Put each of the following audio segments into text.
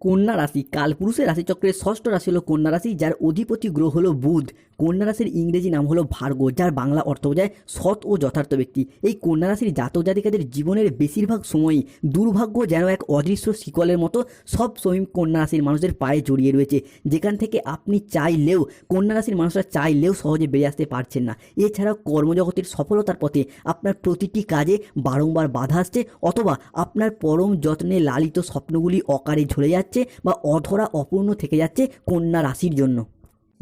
কন্যা রাশি, কালপুরুষের রাশিচক্রের ষষ্ঠ রাশি হলো কন্যা রাশি, যার অধিপতি গ্রহ হলো বুধ। কন্যা রাশির ইংরেজি নাম হলো ভার্গ যার বাংলা অর্থ বোঝায় সৎ ও যথার্থ ব্যক্তি। এই কন্যা রাশির জাতক জাতিকাদের জীবনের বেশিরভাগ সময়ই দুর্ভাগ্য যেন এক অদৃশ্য শিকলের মতো সব সময় কন্যা রাশির মানুষদের পায়ে জড়িয়ে রয়েছে। যেখান থেকে আপনি চাইলেও, কন্যা রাশির মানুষরা চাইলেও সহজে বেরিয়ে আসতে পারছেন না। এছাড়াও কর্মজগতের সফলতার পথে আপনার প্রতিটি কাজে বারংবার বাধা আসছে, অথবা আপনার পরম যত্নে লালিত স্বপ্নগুলি অকারে ঝরে যাচ্ছে। বা অধরা অপূর্ণ থেকে যাচ্ছে কন্যা রাশির জন্য।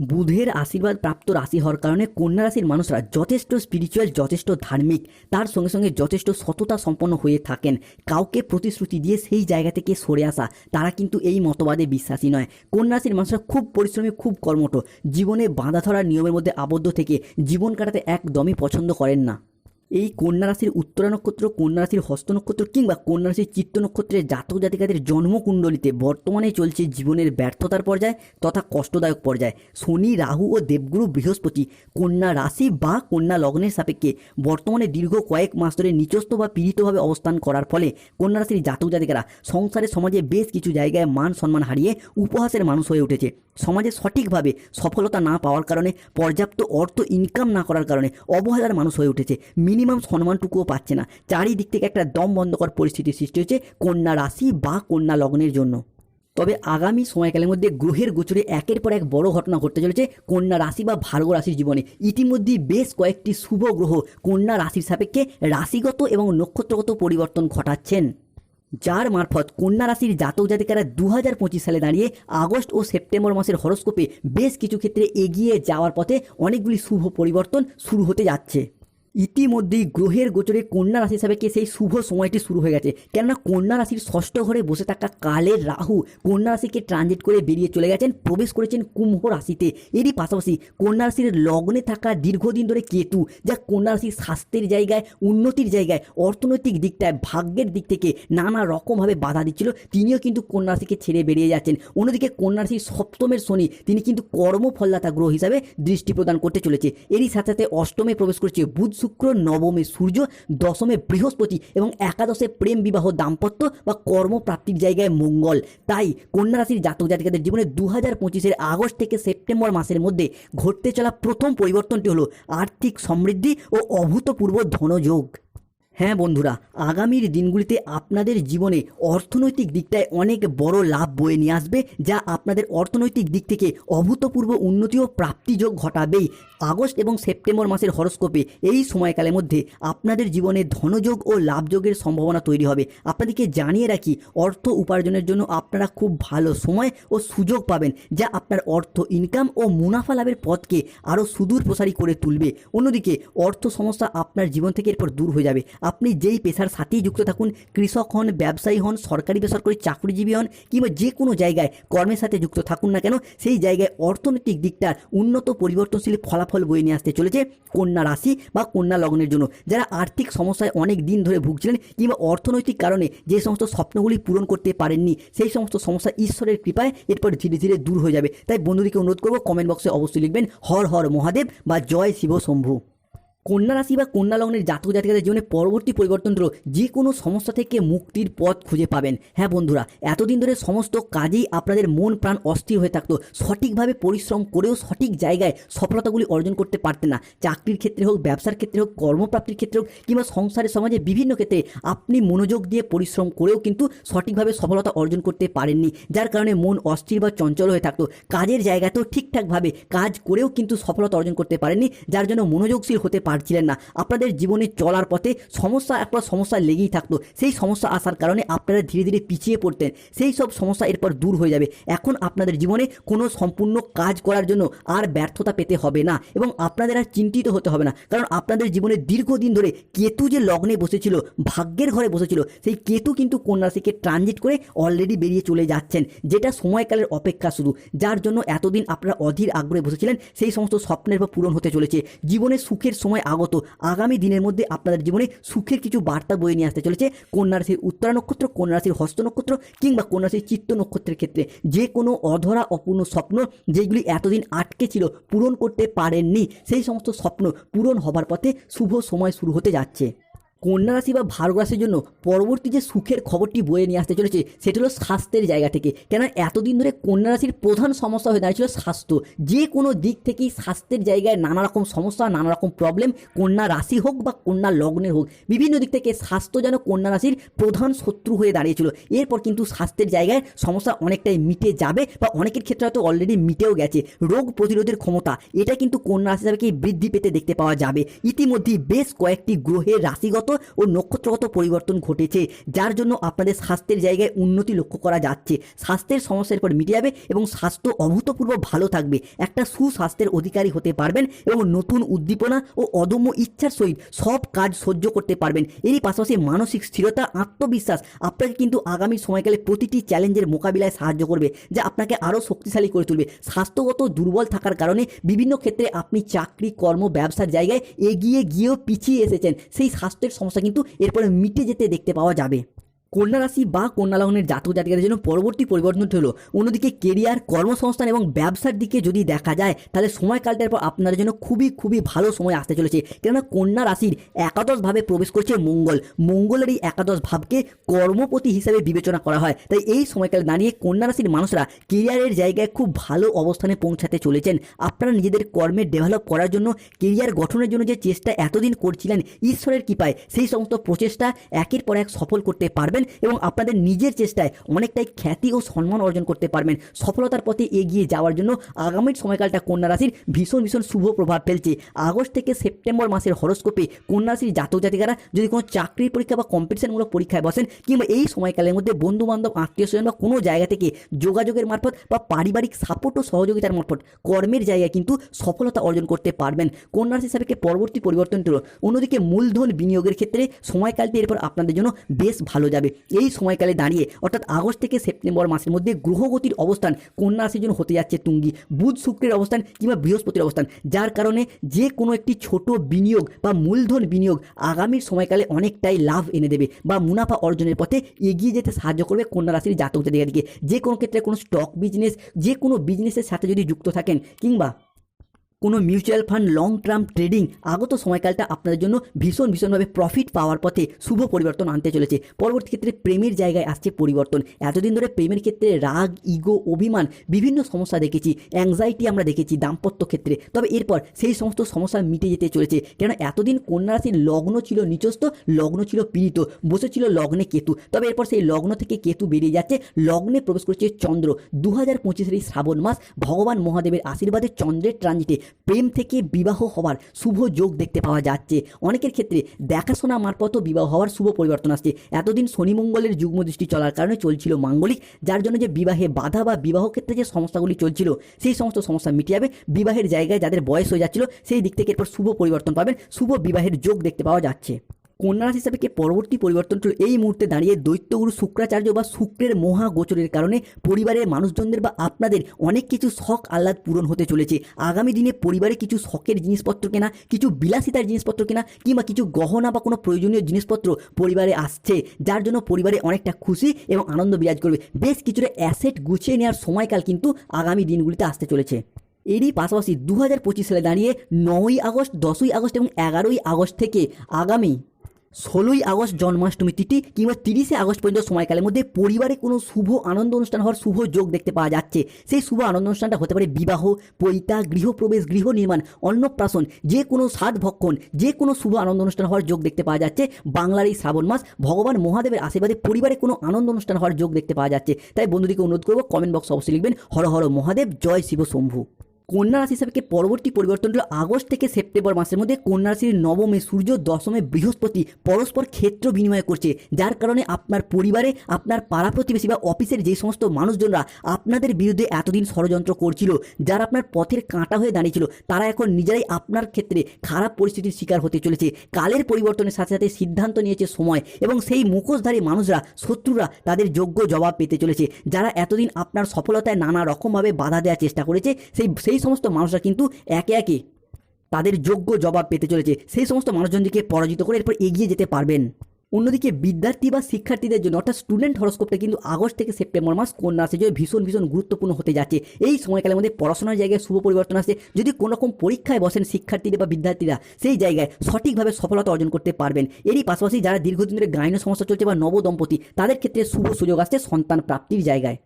বুধের আশীর্বাদ প্রাপ্ত রাশি হওয়ার কারণে কন্যা রাশির মানুষরা যথেষ্ট স্পিরিচুয়াল যথেষ্ট ধার্মিক, তার সঙ্গে সঙ্গে যথেষ্ট সততা সম্পন্ন হয়ে থাকেন। কাউকে প্রতিশ্রুতি দিয়ে সেই জায়গা থেকে সরে আসা, তারা কিন্তু এই মতবাদে বিশ্বাসী নয়। কন্যা রাশির মানুষরা খুব পরিশ্রমী, খুব কর্মঠ। জীবনে বাঁধা ধরার নিয়মের মধ্যে আবদ্ধ থেকে জীবন কাটাতে একদমই পছন্দ করেন না। এই কন্যা রাশির উত্তরা নক্ষত্র, কন্যা রাশির হস্ত নক্ষত্র কিংবা কন্যা রাশির চিত্ত নক্ষত্রের জাতক জাতিকাদের জন্মকুণ্ডলিতে বর্তমানে চলছে জীবনের ব্যর্থতার পর্যায় তথা কষ্টদায়ক পর্যায়। শনি, রাহু ও দেবগুরু বৃহস্পতি, কন্যা রাশি বা কন্যা লগ্নের সাপেক্ষে বর্তমানে দীর্ঘ কয়েক মাস ধরে নিচস্থ বা পীড়িতভাবে অবস্থান করার ফলে কন্যা রাশির জাতক জাতিকারা সংসারে সমাজে বেশ কিছু জায়গায় মান সম্মান হারিয়ে উপহাসের মানুষ হয়ে উঠেছে। সমাজে সঠিকভাবে সফলতা না পাওয়ার কারণে, পর্যাপ্ত অর্থ ইনকাম না করার কারণে অবহেলার মানুষ হয়ে উঠেছে। মিনিমাম সম্মানটুকুও পাচ্ছে না। চারিদিক থেকে একটা দম বন্ধকর পরিস্থিতির সৃষ্টি হচ্ছে কন্যা রাশি বা কন্যা লগ্নের জন্য। তবে আগামী সময়কালের মধ্যে গ্রহের গোচরে একের পর এক বড় ঘটনা ঘটতে চলেছে কন্যা রাশি বা ভার্গ রাশির জীবনে। ইতিমধ্যেই বেশ কয়েকটি শুভ গ্রহ কন্যা রাশির সাপেক্ষে রাশিগত এবং নক্ষত্রগত পরিবর্তন ঘটাচ্ছেন। যার মারফত কন্যা রাশির জাতক জাতিকারা দু হাজার পঁচিশ সালে দাঁড়িয়ে আগস্ট ও সেপ্টেম্বর মাসের হরস্কোপে বেশ কিছু ক্ষেত্রে এগিয়ে যাওয়ার পথে অনেকগুলি শুভ পরিবর্তন শুরু হতে যাচ্ছে। ইতিমধ্যেই গ্রহের গোচরে কন্যা রাশি হিসাবে সেই শুভ সময়টি শুরু হয়ে গেছে? কেননা কন্যা রাশির ষষ্ঠ ঘরে বসে থাকা কালের রাহু কন্যা রাশিকে ট্রানজিট করে বেরিয়ে চলে গেছেন, প্রবেশ করেছেন কুম্ভ রাশিতে। এরই পাশাপাশি কন্যা রাশির লগ্নে থাকা দীর্ঘদিন ধরে কেতু, যা কন্যা রাশির স্বাস্থ্যের জায়গায়, উন্নতির জায়গায়, অর্থনৈতিক দিকটায়, ভাগ্যের দিক থেকে নানা রকমভাবে বাধা দিচ্ছিল। তিনিও কিন্তু কন্যা রাশিকে ছেড়ে বেরিয়ে যাচ্ছেন। অন্যদিকে কন্যা রাশির সপ্তমের শনি, তিনি কিন্তু কর্মফলদাতা গ্রহ হিসাবে দৃষ্টি প্রদান করতে চলেছে। এরই সাথে সাথে অষ্টমে প্রবেশ করেছে বুধ শুক্র, নবমে সূর্য, দশমে বৃহস্পতি এবং একাদশে প্রেম, বিবাহ, দাম্পত্য বা কর্মপ্রাপ্তির জায়গায় মঙ্গল। তাই কন্যা রাশির জাতক জাতিকাদের জীবনে দু হাজার পঁচিশের আগস্ট থেকে সেপ্টেম্বর মাসের মধ্যে ঘটতে চলা প্রথম পরিবর্তনটি হলো আর্থিক সমৃদ্ধি ও অভূতপূর্ব ধনযোগ। হ্যাঁ বন্ধুরা, আগামীর দিনগুলিতে আপনাদের জীবনে অর্থনৈতিক দিকটায় অনেক বড় লাভ বয়ে নিয়ে আসবে, যা আপনাদের অর্থনৈতিক দিক থেকে অভূতপূর্ব উন্নতি ও প্রাপ্তিযোগ ঘটাবেই। আগস্ট এবং সেপ্টেম্বর মাসের হরস্কোপে এই সময়কালের মধ্যে আপনাদের জীবনে ধনযোগ ও লাভযোগের সম্ভাবনা তৈরি হবে। আপনাদেরকে জানিয়ে রাখি, অর্থ উপার্জনের জন্য আপনারা খুব ভালো সময় ও সুযোগ পাবেন, যা আপনার অর্থ ইনকাম ও মুনাফা লাভের পথকে আরও সুদূর প্রসারী করে তুলবে। অন্যদিকে, অর্থ সমস্যা আপনার জীবন থেকে এরপর দূর হয়ে যাবে। আপনি যেই পেশার সাথেই যুক্ত থাকুন, কৃষক হন, ব্যবসায়ী হন, সরকারি, বেসরকারি চাকরিজীবী হন, কিংবা যে কোনো জায়গায় কর্মের সাথে যুক্ত থাকুন না কেন, সেই জায়গায় অর্থনৈতিক দিকটার উন্নত, পরিবর্তনশীল ফলাফল বয়ে নিয়ে আসতে চলেছে কন্যা রাশি বা কন্যা লগ্নের জন্য। যারা আর্থিক সমস্যায় অনেক দিন ধরে ভুগছিলেন কিংবা অর্থনৈতিক কারণে যে সমস্ত স্বপ্নগুলি পূরণ করতে পারেননি, সেই সমস্ত সমস্যা ঈশ্বরের কৃপায় এরপর ধীরে ধীরে দূর হয়ে যাবে। তাই বন্ধুদেরকে অনুরোধ করব কমেন্ট বক্সে অবশ্যই লিখবেন, হর হর মহাদেব বা জয় শিব শম্ভু। কন্যা রাশি বা কন্যা লগ্নের জাতক জাতিকাদের জীবনে পরবর্তী পরিবর্তন হলো যে কোনো সমস্যা থেকে মুক্তির পথ খুঁজে পাবেন। হ্যাঁ বন্ধুরা, এতদিন ধরে সমস্ত কাজেই আপনাদের মন প্রাণ অস্থির হয়ে থাকতো। সঠিকভাবে পরিশ্রম করেও সঠিক জায়গায় সফলতাগুলি অর্জন করতে পারতেন না। চাকরির ক্ষেত্রে হোক, ব্যবসার ক্ষেত্রে হোক, কর্মপ্রাপ্তির ক্ষেত্রে হোক, কিংবা সংসারের সমাজে বিভিন্ন ক্ষেত্রে আপনি মনোযোগ দিয়ে পরিশ্রম করেও কিন্তু সঠিকভাবে সফলতা অর্জন করতে পারেননি, যার কারণে মন অস্থির বা চঞ্চল হয়ে থাকতো। কাজের জায়গাতেও ঠিকঠাকভাবে কাজ করেও কিন্তু সফলতা অর্জন করতে পারেননি, যার জন্য মনোযোগশীল হতে পারছিলেন না। আপনাদের জীবনে চলার পথে সমস্যা একটা সমস্যা লেগেই থাকতো। সেই সমস্যা আসার কারণে আপনারা ধীরে ধীরে পিছিয়ে পড়তেন। সেই সব সমস্যা এরপর দূর হয়ে যাবে। এখন আপনাদের জীবনে কোনো সম্পূর্ণ কাজ করার জন্য আর ব্যর্থতা পেতে হবে না এবং আপনাদের আর চিন্তিত হতে হবে না। কারণ আপনাদের জীবনে দীর্ঘদিন ধরে কেতু যে লগ্নে বসেছিল, ভাগ্যের ঘরে বসেছিল, সেই কেতু কিন্তু কন্যা রাশিকে ট্রানজিট করে অলরেডি বেরিয়ে চলে যাচ্ছেন। যেটা সময়কালের অপেক্ষা শুধু যার জন্য এতদিন আপনারা অধীর আগ্রহে বসেছিলেন। সেই সমস্ত স্বপ্নের বা পূরণ হতে চলেছে। জীবনে সুখের সময় আগত। আগামী দিনের মধ্যে আপনাদের জীবনে সুখের কিছু বার্তা বয়ে নিয়ে আসতে চলেছে কন্যা রাশির উত্তরা নক্ষত্র কন্যা রাশির হস্ত নক্ষত্র কিংবা কন্যা রাশির চিত্ত নক্ষত্রের ক্ষেত্রে। যে কোনো অধরা অপূর্ণ স্বপ্ন যেগুলি এতদিন আটকে ছিল পূরণ করতে পারেননি, সেই সমস্ত স্বপ্ন পূরণ হবার পথে শুভ সময় শুরু হতে যাচ্ছে। কন্যা রাশি বা ভার্গ রাশির জন্য পরবর্তী যে সুখের খবরটি বয়ে নিয়ে আসতে চলেছে, সেটি হলো স্বাস্থ্যের জায়গা থেকে। কেন এতদিন ধরে কন্যা রাশির প্রধান সমস্যা হয়ে দাঁড়িয়েছিল স্বাস্থ্য। যে কোনো দিক থেকেই স্বাস্থ্যের জায়গায় নানা রকম সমস্যা নানা রকম প্রবলেম কন্যা রাশি হোক বা কন্যা লগ্নের হোক, বিভিন্ন দিক থেকে স্বাস্থ্য যেন কন্যা রাশির প্রধান শত্রু হয়ে দাঁড়িয়েছিল। এরপর কিন্তু স্বাস্থ্যের জায়গায় সমস্যা অনেকটাই মিটে যাবে বা অনেকের ক্ষেত্রে হয়তো অলরেডি মিটেও গেছে। রোগ প্রতিরোধের ক্ষমতা, এটা কিন্তু কন্যা রাশি হিসাবে বৃদ্ধি পেতে দেখতে পাওয়া যাবে। ইতিমধ্যেই বেশ কয়েকটি গ্রহের রাশিগত ও নক্ষত্রগত পরিবর্তন ঘটেছে, যার জন্য আপনাদের স্বাস্থ্যের জায়গায় উন্নতি লক্ষ্য করা যাচ্ছে। স্বাস্থ্যের সমস্যার পর মিটে যাবে এবং স্বাস্থ্য অভূতপূর্ব ভালো থাকবে। একটা সুস্বাস্থ্যের অধিকারী হতে পারবেন এবং নতুন উদ্দীপনা ও অদম্য ইচ্ছার সহিত সব কাজ সহ্য করতে পারবেন। এরই পাশাপাশি মানসিক স্থিরতা, আত্মবিশ্বাস আপনাকে কিন্তু আগামী সময়কালে প্রতিটি চ্যালেঞ্জের মোকাবিলায় সাহায্য করবে, যা আপনাকে আরও শক্তিশালী করে তুলবে। স্বাস্থ্যগত দুর্বল থাকার কারণে বিভিন্ন ক্ষেত্রে আপনি চাকরি, কর্ম, ব্যবসার জায়গায় এগিয়ে গিয়েও পিছিয়ে এসেছেন। সেই স্বাস্থ্যের সমস্যা কিন্তু এরপরে মিটে যেতে দেখতে পাওয়া যাবে। কন্যা রাশি বা কন্যা লগ্নের জাতক জাতিকাদের জন্য পরবর্তী পরিবর্তনটি হলো। অন্যদিকে কেরিয়ার, কর্মসংস্থান এবং ব্যবসার দিকে যদি দেখা যায়, তাহলে সময়কালটার পর আপনাদের জন্য খুবই খুবই ভালো সময় আসতে চলেছে। কেননা কন্যা রাশির একাদশভাবে প্রবেশ করছে মঙ্গল। মঙ্গলের এই একাদশ ভাবকে কর্মপতি হিসাবে বিবেচনা করা হয়। তাই এই সময়কালে দাঁড়িয়ে কন্যা রাশির মানুষরা কেরিয়ারের জায়গায় খুব ভালো অবস্থানে পৌঁছাতে চলেছেন। আপনারা নিজেদের কর্মে ডেভেলপ করার জন্য, কেরিয়ার গঠনের জন্য যে চেষ্টা এতদিন করছিলেন, ঈশ্বরের কৃপায় সেই সমস্ত প্রচেষ্টা একের পর এক সফল করতে পারবেন। এবং আপনাদের নিজের চেষ্টায় অনেকটাই খ্যাতি ও সম্মান অর্জন করতে পারবেন। সফলতার পথে এগিয়ে যাওয়ার জন্য আগামীর সময়কালটা কন্যা রাশির ভীষণ ভীষণ শুভ প্রভাব ফেলছে। আগস্ট থেকে সেপ্টেম্বর মাসের হরস্কোপে কন্যা রাশির জাতক জাতিকারা যদি কোনো চাকরির পরীক্ষা বা কম্পিটিশনমূলক পরীক্ষায় বসেন কিংবা এই সময়কালের মধ্যে বন্ধু বান্ধব আত্মীয় স্বজন বা কোনো জায়গা থেকে যোগাযোগের মারফত বা পারিবারিক সাপোর্ট ও সহযোগিতার মারফত কর্মের জায়গায় কিন্তু সফলতা অর্জন করতে পারবেন। কন্যা রাশি হিসাবে পরবর্তী পরিবর্তন অন্যদিকে মূলধন বিনিয়োগের ক্ষেত্রে সময়কালটি এরপর আপনাদের জন্য বেশ ভালো যাবে। এই সময়কালে দাঁড়িয়ে, অর্থাৎ আগস্ট থেকে সেপ্টেম্বর মাসের মধ্যে গ্রহগতির অবস্থান কন্যা রাশির জন্য হতে যাচ্ছে তুঙ্গি। বুধ শুক্রের অবস্থান কিংবা বৃহস্পতির অবস্থান, যার কারণে যে কোনো একটি ছোট বিনিয়োগ বা মূলধন বিনিয়োগ আগামীর সময়কালে অনেকটাই লাভ এনে দেবে বা মুনাফা অর্জনের পথে এগিয়ে যেতে সাহায্য করবে কন্যা রাশির জাতক জাতিকাদিকে। যে কোনো ক্ষেত্রে কোনো স্টক বিজনেস যে কোনো বিজনেসের সাথে যদি যুক্ত থাকেন কিংবা কোনো mutual fund long term trading আগত সময়কালটা আপনাদের জন্য ভীষণ, ভীষণভাবে প্রফিট পাওয়ার পথে শুভ পরিবর্তন আনতে চলেছে। পরবর্তী ক্ষেত্রে প্রেমের জায়গায় আসছে পরিবর্তন। এতদিন ধরে প্রেমের ক্ষেত্রে রাগ ইগো অভিমান, বিভিন্ন সমস্যা দেখেছি। অ্যাংজাইটি আমরা দেখেছি দাম্পত্য ক্ষেত্রে। তবে এরপর সেই সমস্ত সমস্যা মিটে যেতে চলেছে। কেন এতদিন কন্যা রাশির লগ্ন ছিল নিচস্থ, লগ্ন ছিল পীড়িত, বসেছিল লগ্নে কেতু। তবে এরপর সেই লগ্ন থেকে কেতু বেরিয়ে যাচ্ছে। লগ্নে প্রবেশ করছে চন্দ্র। দু হাজার পঁচিশের শ্রাবণ মাস ভগবান মহাদেবের আশীর্বাদে চন্দ্রের ট্রানজিটে প্রেম থেকে বিবাহ হওয়ার শুভ যোগ দেখতে পাওয়া যাচ্ছে। অনেকের ক্ষেত্রে দেখাশোনা মারফতও বিবাহ হওয়ার শুভ পরিবর্তন আসছে। এতদিন শনি মঙ্গলের যুগ্ম দৃষ্টি চলার কারণে চলছিল মাঙ্গলিক, যার জন্য যে বিবাহে বাধা বা বিবাহ ক্ষেত্রে যে সমস্যাগুলি চলছিল, সেই সমস্ত সমস্যা মিটে যাবে। বিবাহের জায়গায় যাদের বয়স হয়ে যাচ্ছিল, সেই দিক থেকে এরপর শুভ পরিবর্তন পাবেন। শুভ বিবাহের যোগ দেখতে পাওয়া যাচ্ছে। কন্যা রাশি কে পরবর্তী পরিবর্তনটি হলো এই মুহূর্তে দাঁড়িয়ে দৈত্যগুরু শুক্রাচার্য বা শুক্রের মহা গোচরের কারণে পরিবারের মানুষজনদের বা আপনাদের অনেক কিছু শখ আহ্লাদ পূরণ হতে চলেছে। আগামী দিনে পরিবারে কিছু শখের জিনিসপত্র কেনা, কিছু বিলাসিতার জিনিসপত্র কেনা, কিংবা কিছু গহনা বা কোনো প্রয়োজনীয় জিনিসপত্র পরিবারে আসছে, যার জন্য পরিবারে অনেকটা খুশি এবং আনন্দ বিরাজ করবে। বেশ কিছুটা অ্যাসেট গুছিয়ে নেওয়ার সময়কাল কিন্তু আগামী দিনগুলিতে আসতে চলেছে। এরই পাশাপাশি দু হাজার পঁচিশ সালে দাঁড়িয়ে নয়ই আগস্ট, দশই আগস্ট এবং এগারোই আগস্ট থেকে আগামী ষোলোই আগস্ট জন্মাষ্টমী তিথি কিংবা তিরিশে আগস্ট পর্যন্ত সময়কালের মধ্যে পরিবারে কোনো শুভ আনন্দ অনুষ্ঠান হওয়ার শুভ যোগ দেখতে পাওয়া যাচ্ছে। সেই শুভ আনন্দ অনুষ্ঠানটা হতে পারে বিবাহ, পৈতা, গৃহপ্রবেশ গৃহ নির্মাণ অন্নপ্রাশন, যে কোনো সাত ভক্ষণ, যে কোনো শুভ আনন্দ অনুষ্ঠান হওয়ার যোগ দেখতে পাওয়া যাচ্ছে। বাংলার এই শ্রাবণ মাস ভগবান মহাদেবের আশীর্বাদে পরিবারে কোনো আনন্দ অনুষ্ঠান হওয়ার যোগ দেখতে পাওয়া যাচ্ছে। তাই বন্ধুদিকে অনুরোধ করব কমেন্ট বক্স অবশ্যই লিখবেন, হর হর মহাদেব, জয় শিব শম্ভু। কন্যা রাশি হিসাবে পরবর্তী পরিবর্তন হলো আগস্ট থেকে সেপ্টেম্বর মাসের মধ্যে কন্যা রাশির নবমে সূর্য, দশমে বৃহস্পতি পরস্পর ক্ষেত্র বিনিময় করছে। যার কারণে আপনার পরিবারে, আপনার পাড়া প্রতিবেশী বা অফিসের যে সমস্ত মানুষজনরা আপনাদের বিরুদ্ধে এতদিন ষড়যন্ত্র করছিল, যারা আপনার পথের কাঁটা হয়ে দাঁড়িয়েছিল, তারা এখন নিজেরাই আপনার ক্ষেত্রে খারাপ পরিস্থিতির শিকার হতে চলেছে। কালের পরিবর্তনের সাথে সাথে সিদ্ধান্ত নিয়েছে সময় এবং সেই মুখোশধারী মানুষরা, শত্রুরা তাদের যোগ্য জবাব পেতে চলেছে, যারা এতদিন আপনার সফলতায় নানা রকমভাবে বাধা দেওয়ার চেষ্টা করেছে, সেই সেই সমস্ত মানুষরা কিন্তু একে একে তাদের যোগ্য জবাব পেতে চলেছে। সেই সমস্ত মানুষজনদেরকে পরাজিত করে এরপর এগিয়ে যেতে পারবেন। অন্যদিকে বিদ্যার্থী বা শিক্ষার্থীদের জন্য অর্থাৎ স্টুডেন্ট হরস্কোপটা কিন্তু আগস্ট থেকে সেপ্টেম্বর মাস কন্যা রাশির জন্য ভীষণ ভীষণ গুরুত্বপূর্ণ হতে যাচ্ছে। এই সময়কালের মধ্যে পড়াশোনার জায়গায় শুভ পরিবর্তন আসে যদি কোনো রকম পরীক্ষায় বসেন শিক্ষার্থীরা বা বিদ্যার্থীরা, সেই জায়গায় সঠিকভাবে সফলতা অর্জন করতে পারবেন। এরই পাশাপাশি যারা দীর্ঘদিন ধরে গাইন সমস্যা চলছে বা নবদম্পতি, তাদের ক্ষেত্রে শুভ সুযোগ আসছে সন্তান প্রাপ্তির জায়গায়।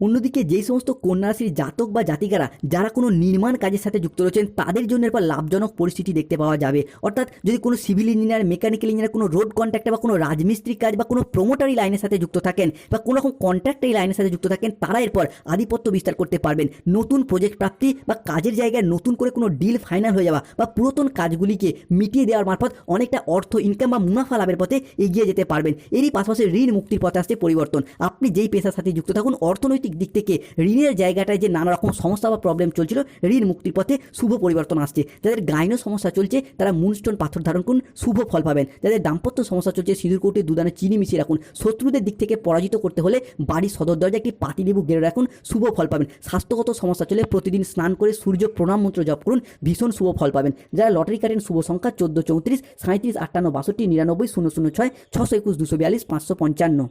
অন্যদিকে যেই সমস্ত কন্যা রাশির জাতক বা জাতিকারা যারা কোনো নির্মাণ কাজের সাথে যুক্ত রয়েছেন, তাদের জন্য এরপর লাভজনক পরিস্থিতি দেখতে পাওয়া যাবে। অর্থাৎ যদি কোনো সিভিল ইঞ্জিনিয়ার, মেকানিক্যাল ইঞ্জিনিয়ার, কোনো রোড কন্ট্রাক্টর বা কোনো রাজমিস্ত্রি কাজ বা কোনো প্রমোটারি লাইনের সাথে যুক্ত থাকেন বা কোনো রকম কন্ট্রাক্টারি লাইনের সাথে যুক্ত থাকেন, তারা এরপর আধিপত্য বিস্তার করতে পারবেন। নতুন প্রজেক্ট প্রাপ্তি বা কাজের জায়গায় নতুন করে কোনো ডিল ফাইনাল হয়ে যাওয়া বা পুরাতন কাজগুলিকে মিটিয়ে দেওয়ার মারফত অনেকটা অর্থ ইনকাম বা মুনাফা লাভের পথে এগিয়ে যেতে পারবেন। এরই পাশাপাশি ঋণ মুক্তির পথে আসছে পরিবর্তন। আপনি যেই পেশার সাথে যুক্ত থাকুন, অর্থনৈতিক দিক থেকে ঋণের জায়গাটায় যে নানা রকম সমস্যা বা প্রবলেম চলছিল, ঋণ মুক্তির পথে শুভ পরিবর্তন আসছে। যাদের গাইনো সমস্যা চলছে, তারা মুনস্টোন পাথর ধারণ করুন, শুভ ফল পাবেন। যাদের দাম্পত্য সমস্যা চলছে, সিঁদুর কৌটে দুদানে চিনি মিশিয়ে রাখুন। শত্রুদের দিক থেকে পরাজিত করতে হলে বাড়ির সদর দরজায় একটি পাতিলেবু গেড়ে রাখুন, শুভ ফল পাবেন। স্বাস্থ্যগত সমস্যা চলে প্রতিদিন স্নান করে সূর্য প্রণাম মন্ত্র জপ করুন, ভীষণ শুভ ফল পাবেন। যারা লটারি কাটেন, শুভ সংখ্যা চোদ্দ, চৌত্রিশ সাঁত্রিশ আটান্ন, বাষট্টি, নিরানব্বই, শূন্য শূন্য, ছয়, ছশো একুশ, দুশো বিয়াল্লিশ, পাঁচশো পঞ্চান্ন।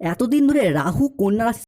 এতদিন ধরে রাহু, কন্যা